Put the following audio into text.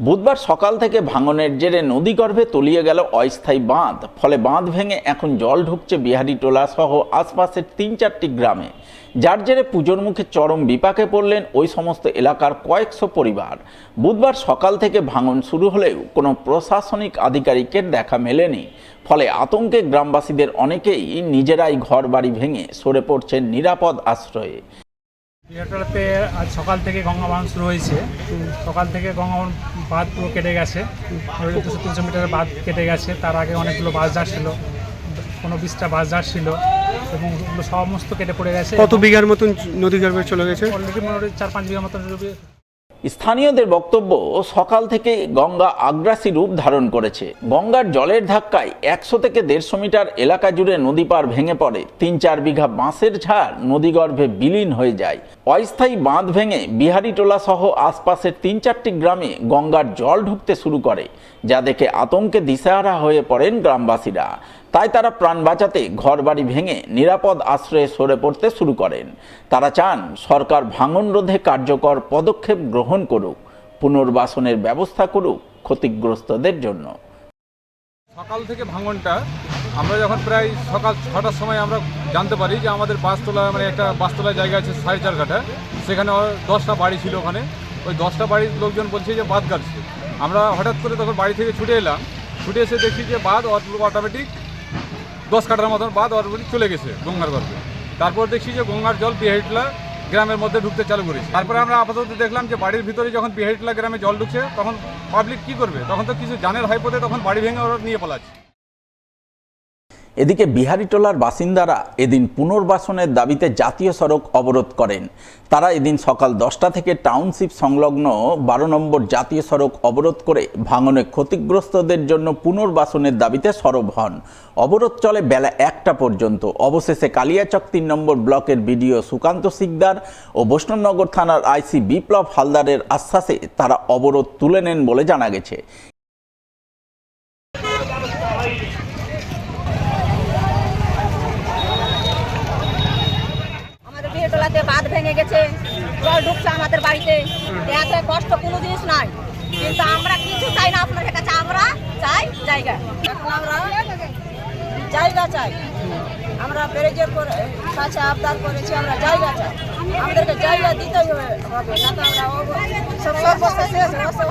বুধবার সকাল থেকে ভাঙনের জেরে নদীগর্ভে তলিয়ে গেল অস্থায়ী বাঁধ। ফলে বাঁধ ভেঙে এখন জল ঢুকছে বিহারীটোলা সহ আশপাশের তিন চারটি গ্রামে। যার জেরে পুজোর মুখে চরম বিপাকে পড়লেন ওই সমস্ত এলাকার কয়েকশো পরিবার। বুধবার সকাল থেকে ভাঙন শুরু হলেও কোনো প্রশাসনিক আধিকারিকের দেখা মেলেনি। ফলে আতঙ্কে গ্রামবাসীদের অনেকেই নিজেরাই ঘর বাড়ি ভেঙে সরে পড়ছেন নিরাপদ আশ্রয়ে। বিহারতলাতে আজ সকাল থেকে গঙ্গা বাঁধ শুরু হয়েছে। সকাল থেকে গঙ্গা বাঁধ পুরো কেটে গেছে। দুশো তিনশো মিটারের বাঁধ কেটে গেছে। তার আগে অনেকগুলো বাস ছিল কোনো বিশটা বাস ছিল এবং ওগুলো সমস্ত কেটে পড়ে গেছে। কত বিঘার মতন নদী গর্ভে চলে গেছে? অলরেডি মোটামুটি চার পাঁচ বিঘা মতন স্থানীয়দের বক্তব্য সকাল থেকে গঙ্গা আগ্রাসী রূপ ধারণ করেছে। গঙ্গার জলের ধাক্কায় একশো থেকে দেড়শো মিটার এলাকা জুড়ে নদী পার ভেঙে পড়ে। তিন চার বিঘা বাঁশের ঝাড় নদীগর্ভে বিলীন হয়ে যায়। অস্থায়ী বাঁধ ভেঙে বিহারিটোলা সহ আশপাশের তিন চারটি গ্রামে গঙ্গার জল ঢুকতে শুরু করে, যা দেখে আতঙ্কে দিশেহারা হয়ে পড়েন গ্রামবাসীরা। তাই তারা প্রাণ বাঁচাতে ঘরবাড়ি ভেঙে নিরাপদ আশ্রয়ে সরে পড়তে শুরু করেন। তারা চান সরকার ভাঙন রোধে কার্যকর পদক্ষেপ গ্রহণ করুক, পুনর্বাসনের ব্যবস্থা করুক ক্ষতিগ্রস্তদের জন্য। সকাল থেকে ভাঙনটা আমরা যখন প্রায় সকাল ছটার সময় আমরা জানতে পারি যে আমাদের বাসতলা মানে একটা বাসতলা জায়গা আছে সাড়ে চার কাঠা সেখানে দশটা বাড়ি ছিল ওখানে। ওই দশটা বাড়ির লোকজন বলছে যে বাদ কাটছে। আমরা হঠাৎ করে তখন বাড়ি থেকে ছুটে এলাম। ছুটে এসে দেখি যে বাদ অটোমেটিক দশ কাটার মতন বাদ অটোমেটিক চলে গেছে গঙ্গার গর্ভে। তারপর দেখছি যে গঙ্গার জল বিহাইটলা গ্রামের মধ্যে ঢুকতে চালু করেছে। তারপরে আমরা আপাতত দেখলাম যে বাড়ির ভিতরে যখন বিহাইটলা গ্রামে জল ঢুকছে, তখন পাবলিক কি করবে? তখন তো কিছু জানের হাইপোতে তখন বাড়ি ভেঙে ওরা নিয়ে পালাচ্ছে। এদিকে বিহারীটোলার বাসিন্দারা এদিন পুনর্বাসনের দাবিতে জাতীয় সড়ক অবরোধ করেন। তারা এদিন সকাল দশটা থেকে টাউনশিপ সংলগ্ন বারো নম্বর জাতীয় সড়ক অবরোধ করে ভাঙনে ক্ষতিগ্রস্তদের জন্য পুনর্বাসনের দাবিতে সরব হন। অবরোধ চলে বেলা একটা পর্যন্ত। অবশেষে কালিয়াচক তিন নম্বর ব্লকের বিডিও সুকান্ত সিকদার ও বৈষ্ণবনগর থানার আইসি বিপ্লব হালদারের আশ্বাসে তারা অবরোধ তুলে নেন বলে জানা গেছে আমাদের বিয়েটোলাতে বাঁধ ভেঙে গেছে, জল ঢুকছে আমাদের বাড়িতে। এত কষ্ট কোনো জিনিস নাই। কিন্তু আমরা কিছু চাই না, আপনাদের কাছে আমরা চাই জায়গা। আমরা জায়গা চাই। আমরা ব্যারেজের কাছে আবদার করেছি, আমরা জায়গা চাই। আমাদেরকে জায়গা দিতেই হবে। না তো আমরা সব